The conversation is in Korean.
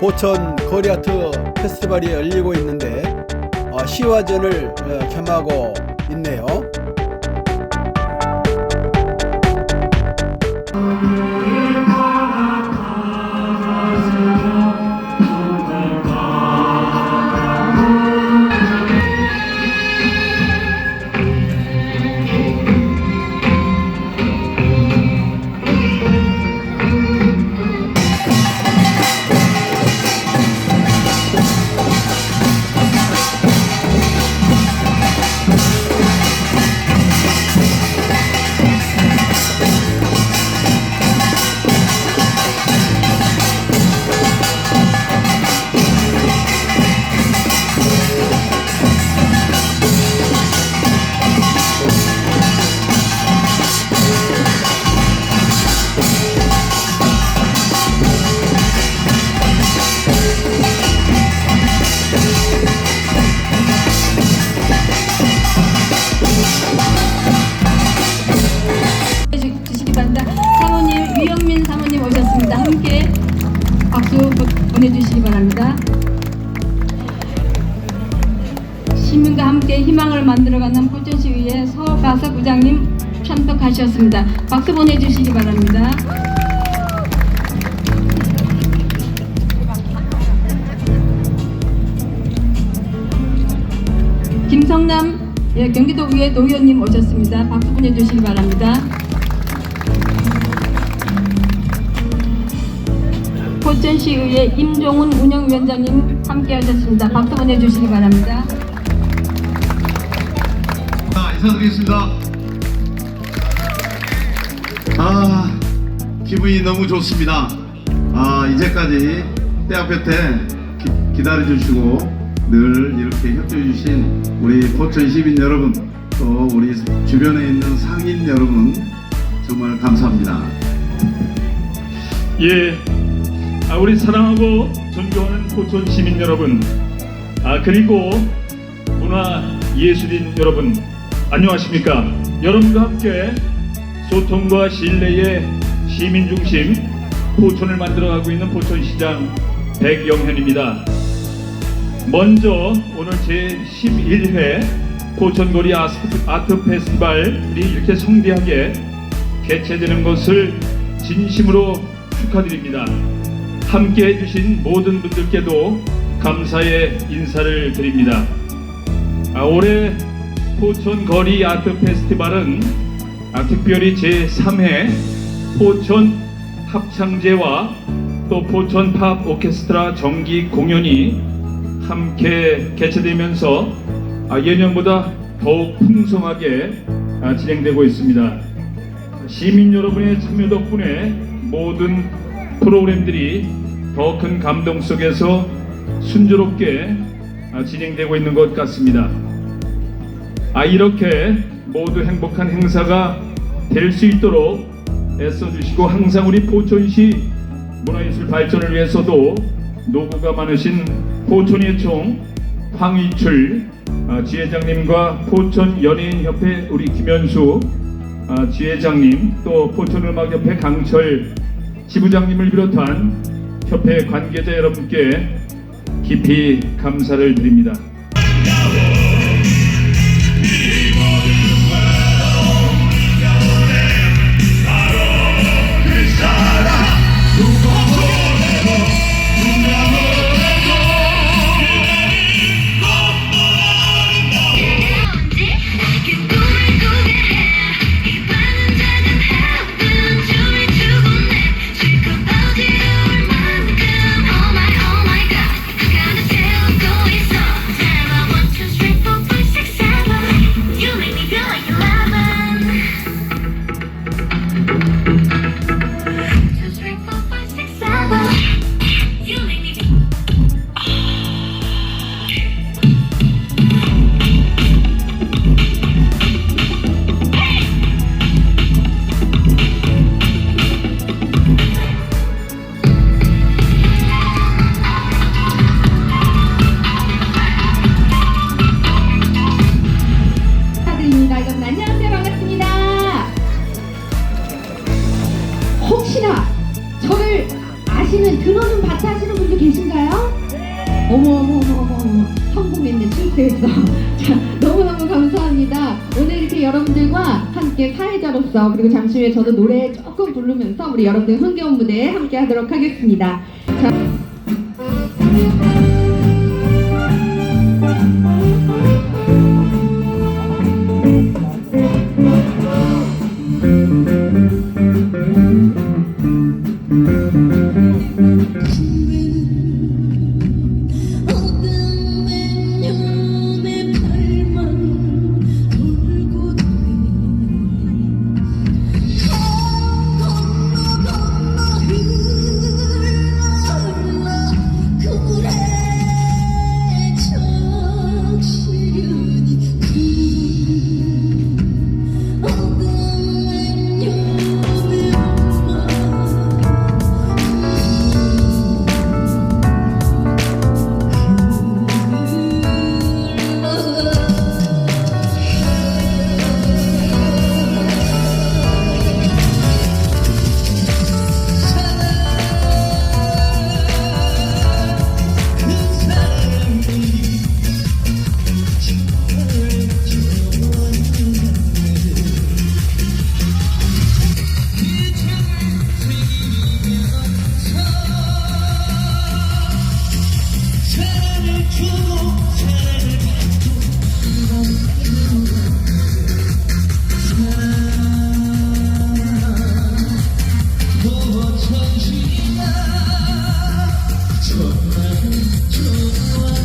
보천 거리아트 페스티벌이 열리고 있는데 어, 시화전을 어, 겸하고 있네요. 시민과 함께 희망을 만들어가는 포천시의회 서가서 부장님 참석하셨습니다. 박수 보내주시기 바랍니다. 김성남 예, 경기도의회 노의원님 오셨습니다. 박수 보내주시기 바랍니다. 포천시의회 임종훈 운영위원장님 함께 하셨습니다. 박수 보내주시기 바랍니다. 자, 인사드리겠습니다. 아, 기분이 너무 좋습니다. 아, 이제까지 때 앞에 때 기, 기다려주시고 늘 이렇게 협조해주신 우리 포천 시민 여러분, 또 우리 주변에 있는 상인 여러분, 정말 감사합니다. 예, 아, 우리 사랑하고 존경하는 포천 시민 여러분, 아 그리고 문화 예술인 여러분, 안녕하십니까? 여러분과 함께 소통과 신뢰의 시민 중심 포천을 만들어가고 있는 포천시장 백영현입니다. 먼저 오늘 제 11회 포천거리 아트 페스티벌이 이렇게 성대하게 개최되는 것을 진심으로 축하드립니다. 함께 해주신 모든 분들께도 감사의 인사를 드립니다. 아, 올해 포천 거리 아트 페스티벌은 아, 특별히 제3회 포천 합창제와 또 포천 팝 오케스트라 정기 공연이 함께 개최되면서 아, 예년보다 더욱 풍성하게 아, 진행되고 있습니다. 시민 여러분의 참여 덕분에 모든 프로그램들이 더 큰 감동 속에서 순조롭게 아, 진행되고 있는 것 같습니다. 아 이렇게 모두 행복한 행사가 될 수 있도록 애써주시고 항상 우리 포천시 문화예술 발전을 위해서도 노고가 많으신 포천예총 황희출 아, 지회장님과 포천 연예인협회 우리 김현수 아, 지회장님 또 포천음악협회 강철 지부장님을 비롯한 협회 관계자 여러분께 깊이 감사를 드립니다. 같이 하시는 분들 계신가요? 어머 어머 어머 어머 어머 성공했네 실패했어. 너무너무 감사합니다. 오늘 이렇게 여러분들과 함께 사회자로서 그리고 잠시 후에 저도 노래 조금 부르면서 우리 여러분들 흥겨운 무대에 함께 하도록 하겠습니다. 자. 터지나 정말 좋아